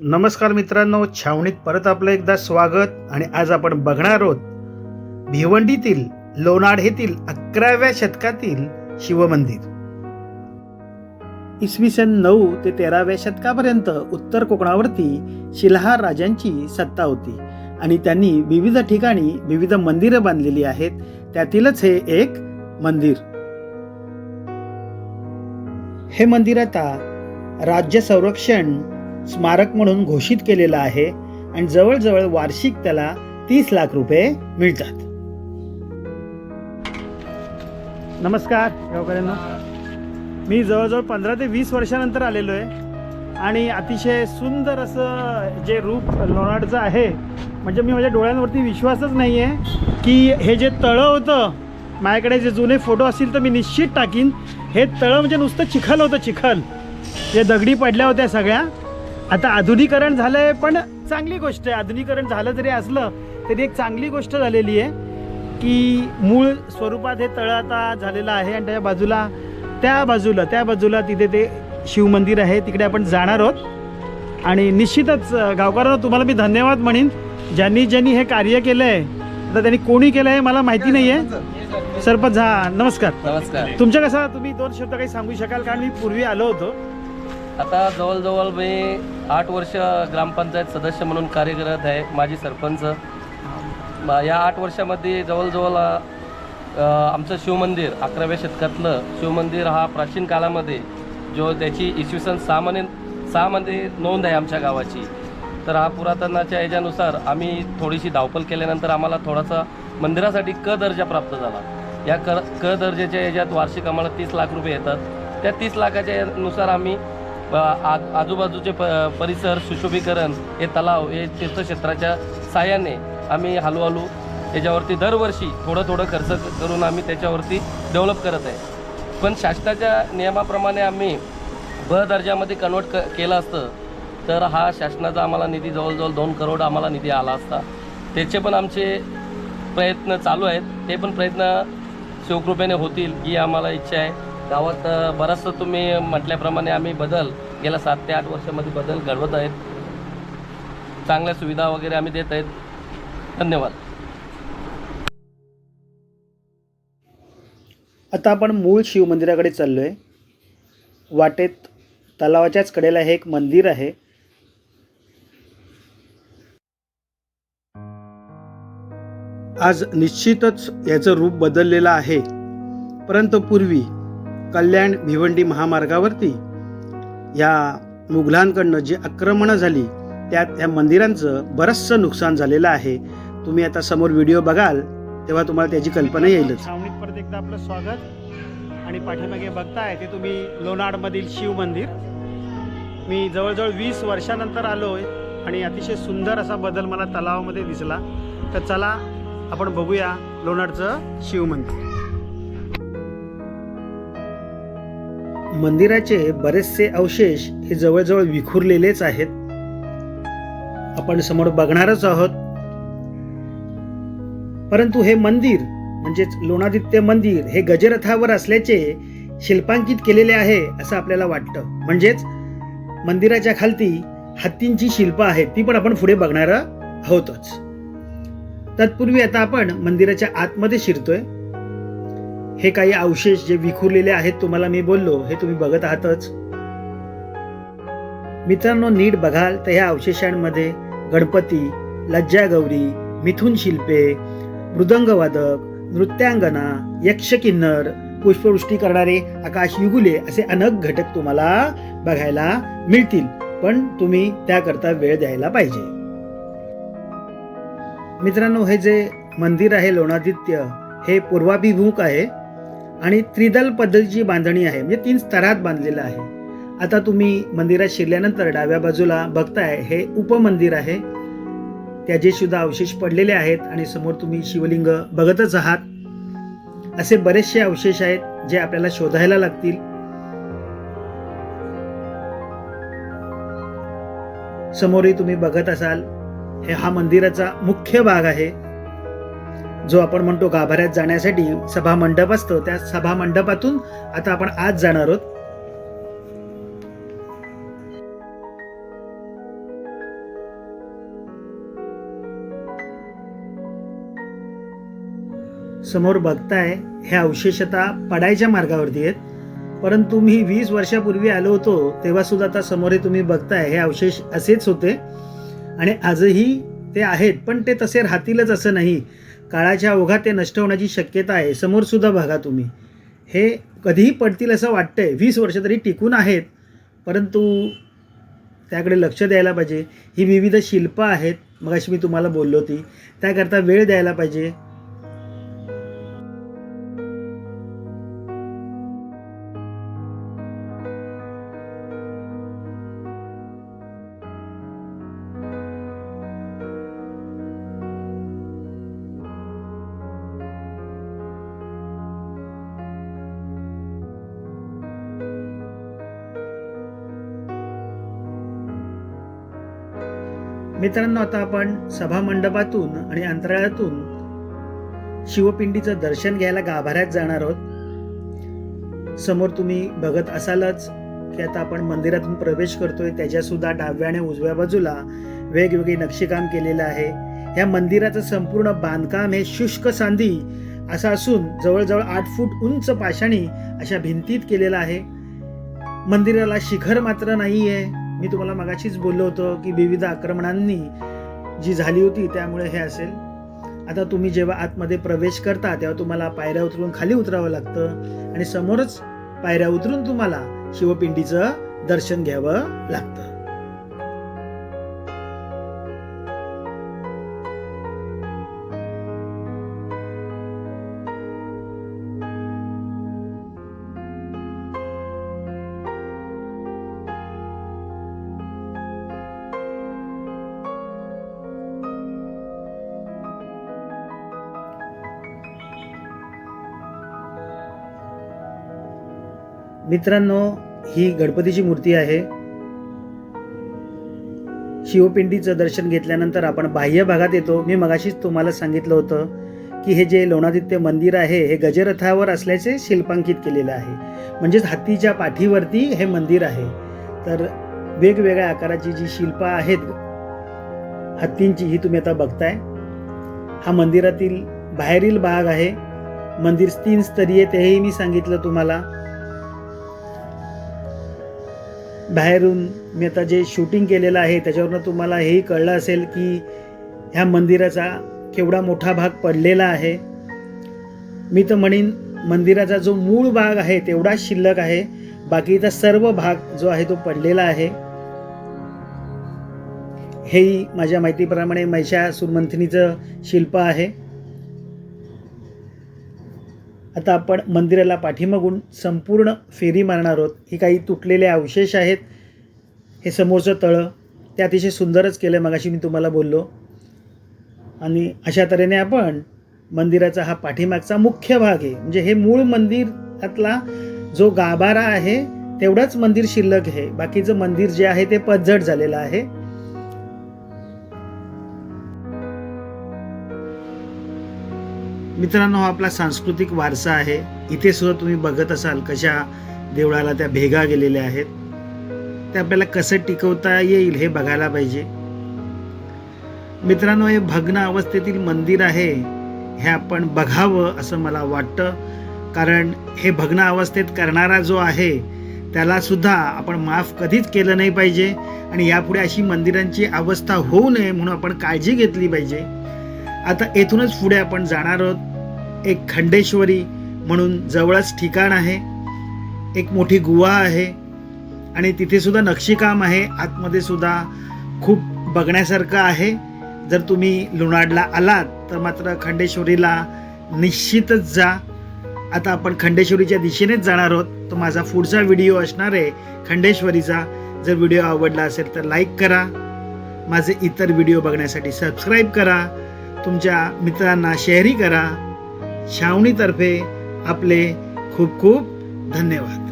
नमस्कार मित्रांनो छावणीत परत आपलं एकदा स्वागत आणि आज आपण बघणार आहोत भिवंडीतील लोणाड येथील अकराव्या शतकातील शिवमंदिर. इसवी सन नऊ ते तेराव्या शतकापर्यंत उत्तर कोकणावरती शिलहार राजांची सत्ता होती आणि त्यांनी विविध ठिकाणी विविध मंदिरं बांधलेली आहेत त्यातीलच हे एक मंदिर. हे मंदिर आता राज्य संरक्षण स्मारक म्हणून घोषित केलेलं आहे आणि जवळजवळ वार्षिक त्याला तीस लाख रुपये मिळतात. नमस्कार गावकऱ्यांना. मी जवळजवळ पंधरा ते वीस वर्षानंतर आलेलो आहे आणि अतिशय सुंदर असं जे रूप लोणारचं आहे म्हणजे मी माझ्या डोळ्यांवरती विश्वासच नाही आहे की हे जे तळं होतं माझ्याकडे जे जुने फोटो असतील तर मी निश्चित टाकीन. हे तळं म्हणजे नुसतं चिखल होतं चिखल. जे दगडी पडल्या होत्या सगळ्या. आता आधुनिकरण झालं आहे पण चांगली गोष्ट आहे. आधुनिकरण झालं जरी असलं तरी एक चांगली गोष्ट झालेली आहे की मूळ स्वरूपात हे तळं आता झालेलं आहे आणि त्याच्या बाजूला त्या बाजूला त्या बाजूला तिथे ते शिवमंदिर आहे तिकडे आपण जाणार आहोत. आणि निश्चितच अ, गावकऱ्यांना तुम्हाला मी धन्यवाद म्हणेन. ज्यांनी ज्यांनी हे कार्य केलं आहे आता त्यांनी कोणी केलं आहे मला माहिती नाही आहे सरपंच हा नमस्कार. नमस्कार. तुमच्या कसं तुम्ही दोन शब्द काही सांगू शकाल? कारण मी पूर्वी आलो होतो. आता जवळजवळ मी आठ वर्ष ग्रामपंचायत सदस्य म्हणून कार्यरत आहे माजी सरपंच. या आठ वर्षामध्ये जवळजवळ आमचं शिवमंदिर अकराव्या शतकातलं शिवमंदिर हा प्राचीन काळामध्ये जो त्याची इसवी सन सामान्य सहामध्ये नोंद आहे आमच्या गावाची. तर हा पुरातनाच्या याच्यानुसार आम्ही थोडीशी धावपल केल्यानंतर आम्हाला थोडासा मंदिरासाठी क दर्जा प्राप्त झाला. या क क दर्जाच्या याच्यात वार्षिक आम्हाला तीस लाख रुपये येतात. त्या तीस लाखाच्या नुसार आम्ही आज आजूबाजूचे प परिसर सुशोभीकरण हे तलाव हे तीर्थक्षेत्राच्या साह्याने आम्ही हळूहळू त्याच्यावरती दरवर्षी थोडं थोडं खर्च करून आम्ही त्याच्यावरती डेव्हलप करत आहे. पण शासनाच्या नियमाप्रमाणे आम्ही ब दर्जामध्ये कन्वर्ट क केलं असतं तर हा शासनाचा आम्हाला निधी जवळजवळ दोन करोड आम्हाला निधी आला असता. त्याचे पण आमचे प्रयत्न चालू आहेत ते पण प्रयत्न शिवकृपेने होतील ही आम्हाला इच्छा आहे. गावात अ, बराचसं तुम्ही म्हटल्याप्रमाणे आम्ही बदल गेल्या सात ते आठ वर्षामध्ये बदल घडवत आहेत. चांगल्या सुविधा वगैरे आम्ही देत आहेत. धन्यवाद. आता आपण मूळ शिवमंदिराकडे चाललो आहे वाटेत तलावाच्याच कडेला हे एक मंदिर आहे. आज निश्चितच याचं रूप बदललेलं आहे. परंतु पूर्वी कल्याण भिवंडी महामार्गावरती या मुघलांकडनं जी आक्रमणं झाली त्यात या मंदिरांचं बरंचसं नुकसान झालेलं आहे. तुम्ही आता समोर व्हिडिओ बघाल तेव्हा तुम्हाला त्याची कल्पना येईलच. छावणीत परत एकदा आपलं स्वागत. आणि पाठीमागे बघताय ते तुम्ही लोणाडमधील शिव मंदिर. मी जवळजवळ वीस वर्षानंतर आलो आहे आणि अतिशय सुंदर असा बदल मला तलावामध्ये दिसला. तर चला आपण बघूया लोणारचं शिव मंदिर. मंदिराचे बरेचसे अवशेष हे जवळजवळ विखुरलेलेच आहेत. आपण समोर बघणारच आहोत. परंतु हे मंदिर म्हणजेच लोणादित्य मंदिर हे गजरथावर असल्याचे शिल्पांकित केलेले आहे असं आपल्याला वाटतं. म्हणजेच मंदिराच्या खालती हत्तींची शिल्प आहेत ती पण आपण पुढे बघणार आहोतच. तत्पूर्वी आता आपण मंदिराच्या आतमध्ये शिरतोय. हे काही अवशेष जे विखुरलेले आहेत तुम्हाला मी बोललो हे तुम्ही बघत आहातच. मित्रांनो नीट बघाल तर ह्या अवशेषांमध्ये गणपती लज्जा गौरी मिथुन शिल्पे मृदंगवादक नृत्यांगना यक्षकिन्नर पुष्पवृष्टी करणारे आकाश युगुले असे अनेक घटक तुम्हाला बघायला मिळतील. पण तुम्ही त्याकरता वेळ द्यायला पाहिजे. मित्रांनो हे जे मंदिर आहे लोणादित्य हे पूर्वाभिमुख आहे. आणि त्रिदल पद्धतीची बांधणी आहे. म्हणजे तीन स्तरात बांधलेलं आहे. आता तुम्ही मंदिरात शिरल्यानंतर डाव्या बाजूला बघताय हे उपमंदिर आहे. त्याचे सुद्धा अवशेष पडलेले आहेत आणि समोर तुम्ही शिवलिंग बघतच आहात. असे बरेचसे अवशेष आहेत जे आपल्याला शोधायला लागतील. समोरही तुम्ही बघत असाल हे हा मंदिराचा मुख्य भाग आहे. जो आपण म्हणतो गाभाऱ्यात जाण्यासाठी सभा मंडप असतो त्या सभा मंडपातून आता आपण आज जाणार आहोत. समोर बघताय हे अवशेषता पडायच्या मार्गावरती आहेत. परंतु मी वीस वर्षापूर्वी आलो होतो तेव्हा सुद्धा आता समोर हे तुम्ही बघताय हे अवशेष असेच होते. आणि आजही ते आहेत पण ते तसे राहतीलच असं नाही. काळाच्या ओघात ते नष्ट होण्याची शक्यता आहे. समोरसुद्धा बघा तुम्ही. हे कधीही पडतील असं वाटतं आहे वीस वर्ष तरी टिकून आहेत. परंतु त्याकडे लक्ष द्यायला पाहिजे. ही विविध शिल्पं आहेत. मग अशी मी तुम्हाला बोललो होती. त्याकरता वेळ द्यायला पाहिजे. मित्रांनो आता आपण सभामंडपातून आणि अंतराळातून शिवपिंडीचं दर्शन घ्यायला गाभाऱ्यात जाणार आहोत. समोर तुम्ही बघत असालच की आता आपण मंदिरातून प्रवेश करतोय. त्याच्यासुद्धा डाव्या आणि उजव्या बाजूला वेगवेगळे नक्षीकाम केलेलं आहे. या मंदिराचं संपूर्ण बांधकाम हे शुष्क सांदी असं असून जवळजवळ आठ फूट उंच पाषाणी अशा भिंतीत केलेलं आहे. मंदिराला शिखर मात्र नाही आहे मी तुम्हाला मगाशीच बोललो होतो की विविध आक्रमणांनी जी झाली होती त्यामुळे हे असेल. आता तुम्ही जेव्हा आतमध्ये प्रवेश करता तेव्हा तुम्हाला पायऱ्या उतरून खाली उतरावं लागतं आणि समोरच पायऱ्या उतरून तुम्हाला शिवपिंडीचं दर्शन घ्यावं लागतं. मित्रांनो ही गणपतीची मूर्ती आहे. शिवपिंडीचं दर्शन घेतल्यानंतर आपण बाह्य भागात येतो. मी मगाशीच तुम्हाला सांगितलं होतं की हे जे लोणादित्य मंदिर आहे हे गजरथावर असल्याचे शिल्पांकित केलेलं आहे. म्हणजेच हत्तीच्या पाठीवरती हे मंदिर आहे. तर वेगवेगळ्या आकाराची जी शिल्पं आहेत हत्तींची ही तुम्ही आता बघताय. हा मंदिरातील बाहेरील भाग आहे. मंदिर तीन स्तरीय तेही मी सांगितलं तुम्हाला. बाहेरून मी आता जे शूटिंग केलेलं आहे त्याच्यावरनं तुम्हाला हेही कळलं असेल की ह्या मंदिराचा केवढा मोठा भाग पडलेला आहे. मी तर म्हणेन मंदिराचा जो मूळ भाग आहे तेवढाच शिल्लक आहे. बाकीचा सर्व भाग जो आहे तो पडलेला आहे. हेही माझ्या माहितीप्रमाणे महिषासुरमंथनीचं शिल्प आहे. आता आपण मंदिराला पाठीमागून संपूर्ण फेरी मारणार आहोत. ही काही तुटलेले अवशेष आहेत. हे समोरचं तळं ते अतिशय सुंदरच केलं मगाशी मी तुम्हाला बोललो. आणि अशा तऱ्हेने आपण मंदिराचा हा पाठीमागचा मुख्य भाग आहे. म्हणजे हे मूळ मंदिरातला जो गाभारा आहे तेवढाच मंदिर शिल्लक आहे. बाकीचं मंदिर जे आहे ते पतझड झालेलं आहे. मित्रांनो हा आपला सांस्कृतिक वारसा आहे. इथे सुद्धा तुम्ही बघत असाल कशा देवळाला त्या भेगा गेलेल्या आहेत. ते आपल्याला कसं टिकवता येईल हे बघायला पाहिजे. मित्रांनो हे भग्न अवस्थेतील मंदिर आहे हे आपण बघावं असं मला वाटतं. कारण हे भग्न अवस्थेत करणारा जो आहे त्याला सुद्धा आपण माफ कधीच केलं नाही पाहिजे. आणि यापुढे अशी मंदिरांची अवस्था होऊ नये म्हणून आपण काळजी घेतली पाहिजे. आता येथूनच पुढे आपण जाणार आहोत. एक खंडेश्वरी म्हणून जवळच ठिकाण आहे. एक मोठी गुहा आहे. आणि तिथेसुद्धा नक्षीकाम आहे. आतमध्ये सुद्धा खूप बघण्यासारखं आहे. जर तुम्ही लुणाडला आलात तर मात्र खंडेश्वरीला निश्चितच जा. आता आपण खंडेश्वरीच्या दिशेनेच जाणार आहोत. तो माझा पुढचा व्हिडिओ असणार आहे. खंडेश्वरीचा. जर व्हिडिओ आवडला असेल तर लाईक करा. माझे इतर व्हिडिओ बघण्यासाठी सबस्क्राईब करा. तुमच्या मित्रांना शेअरही करा. छावणीतर्फे आपले खूप खूप धन्यवाद.